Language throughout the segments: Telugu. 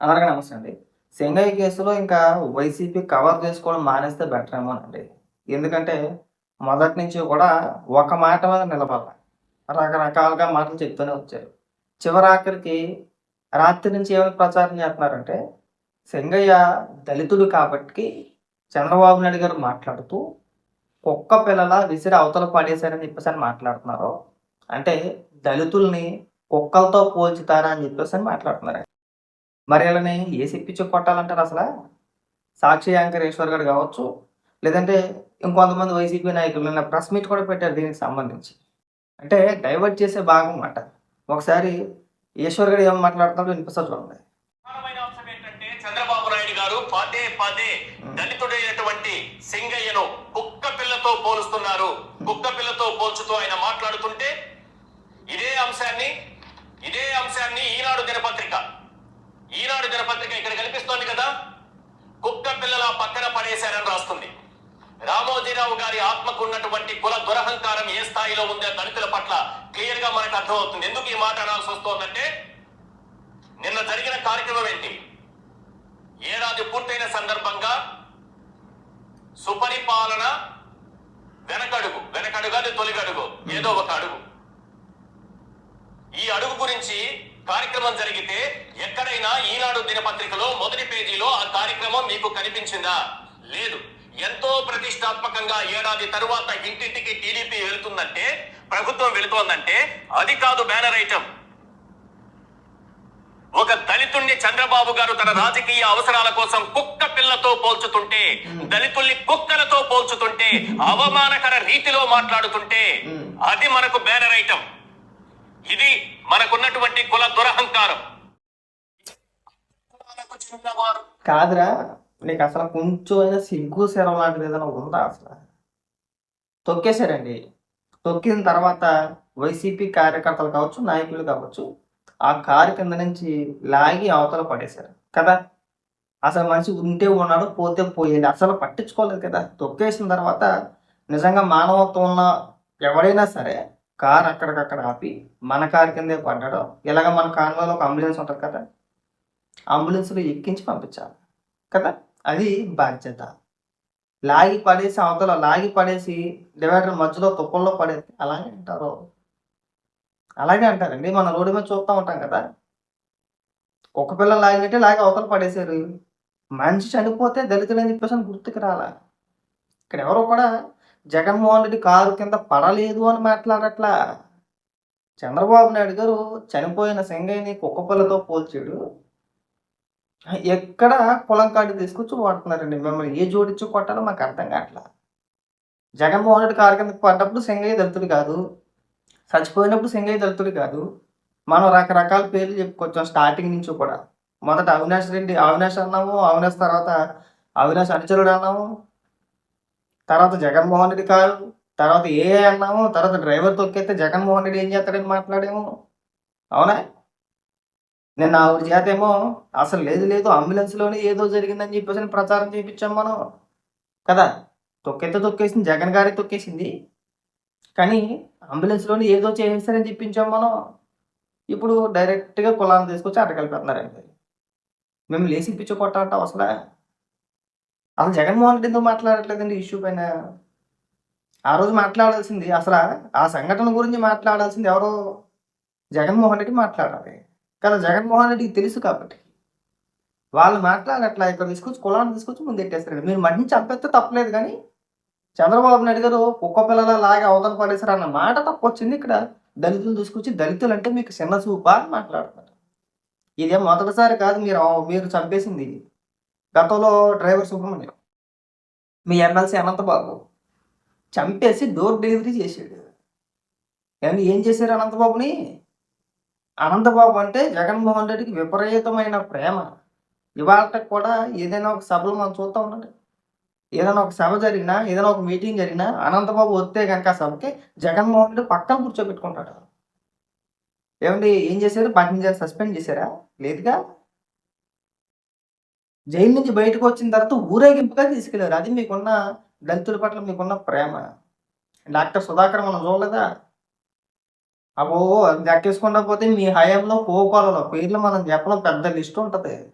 అందరికీ నమస్తే అండి. సింగయ్య కేసులో ఇంకా వైసీపీ కవర్ చేసుకోవడం మానేస్తే బెటర్ ఏమోనండి ఎందుకంటే మొదటి నుంచి కూడా ఒక మాట మీద నిలబడాలి. రకరకాలుగా మాటలు చెప్తూనే వచ్చారు. చివరాఖరికి రాత్రి నుంచి ఏమైనా ప్రచారం చేస్తున్నారంటే సింగయ్య దళితుడు కాబట్టి చంద్రబాబు నాయుడు గారు మాట్లాడుతూ కుక్క పిల్లల విసిరి అవతల పడేశారని చెప్పేసి అని మాట్లాడుతున్నారు. అంటే దళితుల్ని కుక్కలతో పోల్చుతారా అని చెప్పేసి అని మాట్లాడుతున్నారు. మరి వీళ్ళని ఏసి పిచ్చి కొట్టాలంటారు అసలు? సాక్షి యాంకర్ ఈశ్వర్ గారు కావచ్చు లేదంటే ఇంకొంతమంది వైసీపీ నాయకులు ప్రెస్ మీట్ కూడా పెట్టారు దీనికి సంబంధించి. అంటే డైవర్ట్ చేసే భాగం అన్నమాట. ఒకసారి ఈశ్వర్ గారు ఏం మాట్లాడుతున్నారో వినిపిస్తా చూడండి. ప్రధానమైన అంశం ఏంటంటే చంద్రబాబు నాయుడు గారు పదే పదే దళితుడైనటువంటి సింగయ్యను కుక్క పిల్లతో పోలుస్తున్నారు. కుక్క పిల్లతో పోల్చుతూ ఆయన మాట్లాడుతుంటే ఇదే అంశాన్ని ఇదే అంశాన్ని ఈనాడు దినపత్రిక ఈనాడు దినపత్రిక ఇక్కడ కనిపిస్తోంది కదా? కుక్క పిల్లల పక్కన పడేశారని రాస్తుంది. రామోజీరావు గారి ఆత్మకు ఉన్నటువంటి కుల దురహంకారం ఏ స్థాయిలో ఉందో దళితుల పట్ల క్లియర్గా మనకు అర్థమవుతుంది. ఎందుకు ఈ మాట అనాల్సి వస్తోందంటే నిన్న జరిగిన కార్యక్రమం ఏంటి? ఏడాది పూర్తయిన సందర్భంగా సుపరిపాలన వెనకడుగు వెనకడుగు అది తొలిగడుగు ఏదో ఒక అడుగు. ఈ అడుగు గురించి కార్యక్రమం జరిగితే ఎక్కడైనా ఈనాడు దినపత్రికలో మొదటి పేజీలో ఆ కార్యక్రమం మీకు కనిపించిందా? లేదు. ఎంతో ప్రతిష్టాత్మకంగా ఏడాది తరువాత ఇంటింటికి టీడీపీ వెళుతుందంటే ప్రభుత్వం వెళుతోందంటే అది కాదు బ్యానర్ ఐటమ్. ఒక దళితుణ్ణి చంద్రబాబు గారు తన రాజకీయ అవసరాల కోసం కుక్క పిల్లతో పోల్చుతుంటే దళితుల్ని కుక్కలతో పోల్చుతుంటే అవమానకర రీతిలో మాట్లాడుతుంటే అది మనకు బ్యానర్ ఐటమ్. ఇది మనకున్నటువంటి కుల దురహంకారం. కాదురా నీకు అసలు కొంచెం అయినా సిగ్గు శరం లాంటిది ఏదైనా ఉందా అసలు? తొక్కేశారండి. తొక్కిన తర్వాత వైసీపీ కార్యకర్తలు కావచ్చు నాయకులు కావచ్చు ఆ కారు కింద నుంచి లాగి అవతల పడేశారు. కదా? అసలు మనిషి ఉంటే ఉన్నాడు పోతే పోయేది. అసలు పట్టించుకోలేదు కదా. తొక్కేసిన తర్వాత నిజంగా మానవత్వం ఉన్న ఎవడైనా సరే కారు అక్కడికక్కడ ఆపి మన కార్ కిందే పడ్డాడో ఇలాగ మన కార్లో ఒక అంబులెన్స్ ఉంటుంది కదా అంబులెన్స్లో ఎక్కించి పంపించాలి కదా అది బాధ్యత. లాగి పడేసి అవతల లాగి పడేసి డివైడర్ మధ్యలో తుప్పల్లో పడేసి అలాగే అంటారు. అలాగే అంటారండి మన రోడ్డు మీద చూస్తూ ఉంటాం కదా. ఒక పిల్ల లాగినట్టే లాగి అవతల పడేశారు. మనిషి చనిపోతే దళితులు అని చెప్పేసి గుర్తుకు రాలా. ఇక్కడ ఎవరు కూడా జగన్మోహన్ రెడ్డి కారు కింద పడలేదు అని మాట్లాడట్లా. చంద్రబాబు నాయుడు గారు చనిపోయిన సింగయ్యని కుక్కపిల్లతో పోల్చాడు. ఎక్కడ పొలం కాడి తీసుకొచ్చి వాడుతున్నారండి మిమ్మల్ని? ఏ జోడించి కొట్టాలో మాకు అర్థం కావట్లా. జగన్మోహన్ రెడ్డి కారు కింద పడ్డప్పుడు సింగయ్య దళితుడు కాదు. చచ్చిపోయినప్పుడు సింగయ్య దళితుడు కాదు. మనం రకరకాల పేర్లు చెప్పుకొచ్చాం స్టార్టింగ్ నుంచి కూడా. మొదట అవినాష్ రెడ్డి అవినాష్ అన్నాము అవినాష్ తర్వాత అవినాష్ అనుచరుడు అన్నాము తర్వాత జగన్మోహన్ రెడ్డి కారు తర్వాత ఏ అన్నాము తర్వాత డ్రైవర్ తొక్కేస్తే జగన్మోహన్ రెడ్డి ఏం చేస్తాడని మాట్లాడాము. అవునా? నిన్న ఆవిడ చేతేమో అసలు లేదు లేదు అంబులెన్స్లోనే ఏదో జరిగిందని చెప్పేసి ప్రచారం చేయించాం మనం. కదా? తొక్కేస్తే తొక్కేసింది జగన్ గారే తొక్కేసింది. కానీ అంబులెన్స్లోనే ఏదో చేసేస్తారని చెప్పించాం మనం. ఇప్పుడు డైరెక్ట్గా కులాన్ని తీసుకొచ్చి అట్ట మేము లేచి పిచ్చి కొట్టాలంటాం అసలు అసలు జగన్మోహన్ రెడ్డి ఎందుకు మాట్లాడట్లేదండి ఇష్యూ పైన? ఆ రోజు మాట్లాడాల్సింది అసలు ఆ సంఘటన గురించి మాట్లాడాల్సింది ఎవరో జగన్మోహన్ రెడ్డి మాట్లాడాలి. కదా జగన్మోహన్ రెడ్డికి తెలుసు కాబట్టి. వాళ్ళు మాట్లాడట్లా ఇక్కడ తీసుకొచ్చి కులాన్ని తీసుకొచ్చి ముందు ఎట్టేస్తారండి. మీరు మంచి చంపేస్తే తప్పలేదు కానీ చంద్రబాబు నాయుడు గారు కుక్క పిల్లల లాగా అవతల పడేశారు అన్న మాట తప్పొచ్చింది ఇక్కడ. దళితులు తీసుకొచ్చి దళితులు అంటే మీకు చిన్న చూపా అని మాట్లాడుతున్నారు. ఇదేం మొదటిసారి కాదు మీరు మీరు చంపేసింది. గతంలో డ్రైవర్ సుబ్రహ్మణ్యం. మీ ఎమ్మెల్సీ అనంతబాబు చంపేసి డోర్ డెలివరీ చేశాడు. కానీ ఏం చేశారు అనంతబాబుని? అనంతబాబు అంటే జగన్మోహన్ రెడ్డికి విపరీతమైన ప్రేమ. ఇవాళ కూడా ఏదైనా ఒక సభలు మనం చూస్తూ ఉండండి. ఏదైనా ఒక సభ జరిగినా ఏదైనా ఒక మీటింగ్ జరిగినా అనంతబాబు వస్తే కనుక సభకి జగన్మోహన్ రెడ్డి పక్కన కూర్చోబెట్టుకుంటాడు. ఏమండి ఏం చేశారు? పట్టించారు సస్పెండ్ చేశారా? లేదుగా? జైలు నుంచి బయటకు వచ్చిన తర్వాత ఊరేగింపుగా తీసుకెళ్ళారు. అది మీకున్న దళితుల పట్ల మీకున్న ప్రేమ. డాక్టర్ సుధాకర్ మనం చూడలేదా? అబ్బో అది పోతే మీ హయాంలో పోకోలలో పేర్లు మనం చెప్పడం పెద్ద లిస్ట్ ఉంటుంది.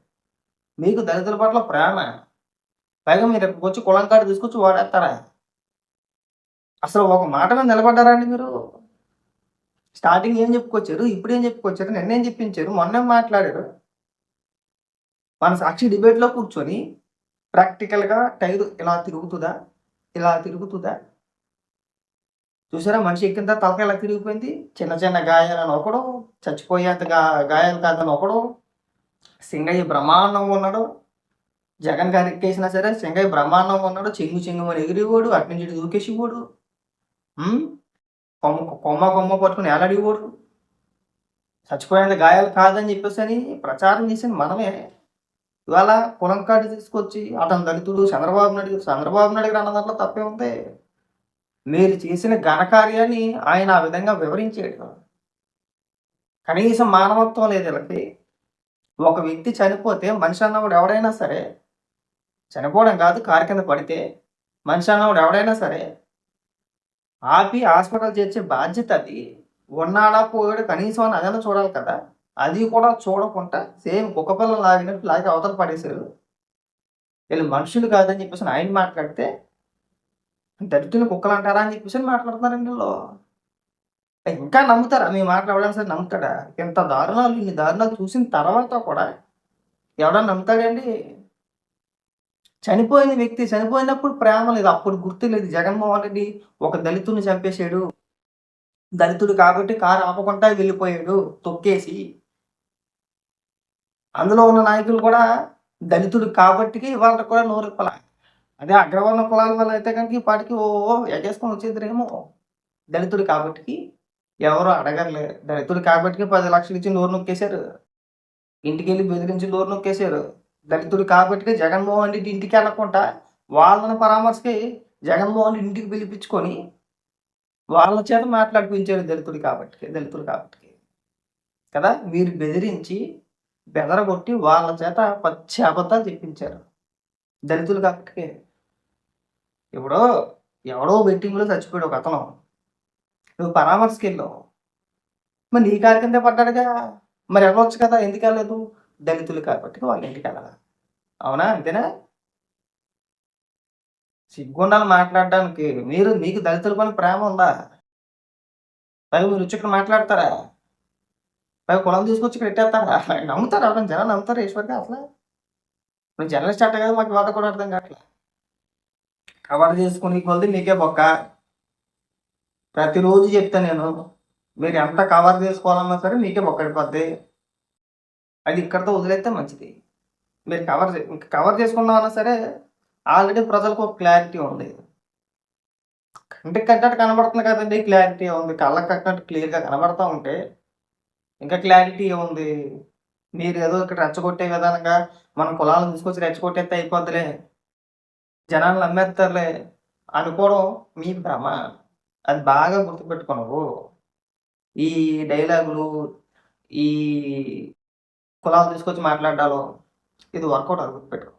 మీకు దళితుల పట్ల ప్రేమ. పైగా మీరు ఇక్కడికి వచ్చి కులం కార్డు తీసుకొచ్చి వాడేస్తారా? అసలు ఒక మాట మీద నిలబడ్డారా అండి మీరు? స్టార్టింగ్ ఏం చెప్పుకొచ్చారు? ఇప్పుడు ఏం చెప్పుకొచ్చారు? నిన్నేం చెప్పించారు? మొన్న మాట్లాడారు? మన సాక్షి డిబేట్లో కూర్చొని ప్రాక్టికల్గా టైర్ ఇలా తిరుగుతుందా? ఇలా తిరుగుతుందా? చూసారా? మనిషి ఎక్కిన తలక ఎలా తిరిగిపోయింది? చిన్న చిన్న గాయాలని ఒకడు చచ్చిపోయేంత గా గాయాలు కాదని ఒకడు సింగయ్య బ్రహ్మాండంగా ఉన్నాడు. జగన్ గారు ఎక్కేసినా సరే సింగయ్య బ్రహ్మాండంగా ఉన్నాడు. చెంగు చెంగు అని ఎగిరిపోడు అటు నుంచి దూకేసిపోడు. కొమ్మ కొమ్మ కొమ్మ పట్టుకుని ఏలాడిపోడు. చచ్చిపోయేంత గాయాలు కాదని చెప్పేసి అని ప్రచారం చేసింది మనమే. ఇవాళ కులం కార్డు తీసుకొచ్చి అతను దళితుడు చంద్రబాబు నాయుడు చంద్రబాబు నాయుడు గారు అన్న దాంట్లో తప్పే ఉంది మీరు చేసిన ఘనకార్యాన్ని ఆయన ఆ విధంగా వివరించాడు కనీసం మానవత్వం లేదు వీళ్ళకి. ఒక వ్యక్తి చనిపోతే మనిషి అన్నవాడు ఎవడైనా సరే చనిపోవడం కాదు కారు కింద పడితే మనిషి అన్నవాడు ఎవడైనా సరే ఆపి హాస్పిటల్ చేర్చే బాధ్యత అది. ఉన్నాడా పోయాడు కనీసం అని అదన చూడాలి కదా. అది కూడా చూడకుండా సేమ్ కుక్క పిల్లలు లాగినట్టు లాగి అవతల పడేశారు. వీళ్ళు మనుషులు కాదని చెప్పేసి ఆయన మాట్లాడితే దరిద్రులు కుక్కలు అంటారా? అని చెప్పేసి మాట్లాడుతున్నారండి వీళ్ళు. ఇంకా నమ్ముతారా? మీ మాట్లాడడానికి సరే నమ్ముతాడా? ఇంత దారుణాలు ఇన్ని దారుణాలు చూసిన తర్వాత కూడా ఎవడన్నా నమ్ముతాడండి? చనిపోయిన వ్యక్తి చనిపోయినప్పుడు ప్రేమ లేదు. అప్పుడు గుర్తు లేదు. జగన్మోహన్ రెడ్డి ఒక దళితుని చంపేశాడు. దళితుడు కాబట్టి కారు ఆపకుండా వెళ్ళిపోయాడు. తొక్కేసి అందులో ఉన్న నాయకులు కూడా దళితుడు కాబట్టికి ఇవాళ కూడా నోరు ఇప్పల అదే అగ్రవర్ణ కులాల వల్ల అయితే కనుక ఈ పాటికి ఓ ఎగేసుకొని వచ్చేద్దరేమో దళితుడు కాబట్టి ఎవరు అడగర్లేదు దళితుడు కాబట్టి పది లక్షలు ఇచ్చి నోరు నొక్కేశారు. ఇంటికి వెళ్ళి బెదిరించి నోరు నొక్కేశారు. దళితుడు కాబట్టి జగన్మోహన్ రెడ్డి ఇంటికి వెళ్ళకుండా వాళ్ళని పరామర్శకి జగన్మోహన్ రెడ్డి ఇంటికి పిలిపించుకొని వాళ్ళ చేత మాట్లాడిపించారు దళితుడు కాబట్టి దళితుడు కాబట్టి కదా? మీరు బెదిరించి బెదరగొట్టి వాళ్ళ చేత పచ్చి అబద్ధాలు చెప్పించారు. దళితులు కాబట్టి ఇప్పుడు ఎవడో బెట్టింగ్లో చచ్చిపోయాడు ఒక అతను. నువ్వు పరామర్శకి వెళ్ళావు మరి నీ కారు కింద పడ్డాడుగా? మరి వెళ్ళవచ్చు కదా ఎందుకు వెళ్ళలేదు? దళితులు కాబట్టి వాళ్ళ ఇంటికి వెళ్ళాలి? అవునా? అంతేనా? సిగ్గుండాలి మాట్లాడడానికి. మీరు మీకు దళితుల పని ప్రేమ ఉందా? పైగా మీరు వచ్చి ఇక్కడ మాట్లాడతారా? పైగా కులం తీసుకొచ్చి ఇక్కడ అట్లా నమ్ముతారు ఎవరైనా జనాలు నమ్ముతారు ఈశ్వర్గా అసలు? నువ్వు జర్నలిస్ట్ అంట కదా మాకు వాత కూడా అర్థం కావట్లే. కవర్ చేసుకుని కొలది నీకే బొక్క. ప్రతిరోజు చెప్తా నేను మీరు ఎంత కవర్ చేసుకోవాలన్నా సరే మీకే బొక్కడిపోద్ది అది ఇక్కడితో వదిలేస్తే మంచిది. మీరు కవర్ కవర్ చేసుకున్నామన్నా సరే ఆల్రెడీ ప్రజలకు ఒక క్లారిటీ ఉంది. కంటికి కట్టినట్టు కనబడుతుంది కదండి క్లారిటీ ఉంది. కళ్ళకి కట్టినట్టు క్లియర్గా కనబడతా ఉంటే ఇంకా క్లారిటీ ఉంది మీరు ఏదో ఇక్కడ రెచ్చగొట్టే విధానంగా మన కులాలను తీసుకొచ్చి రెచ్చగొట్టేస్తే అయిపోద్దిలే. జనాలు నమ్మేస్తారులే అనుకోవడం మీ భ్రమ. అది బాగా గుర్తుపెట్టుకున్నావు ఈ డైలాగులు ఈ కులాలు తీసుకొచ్చి మాట్లాడాలో ఇది వర్కౌట్ అది గుర్తుపెట్టుకో.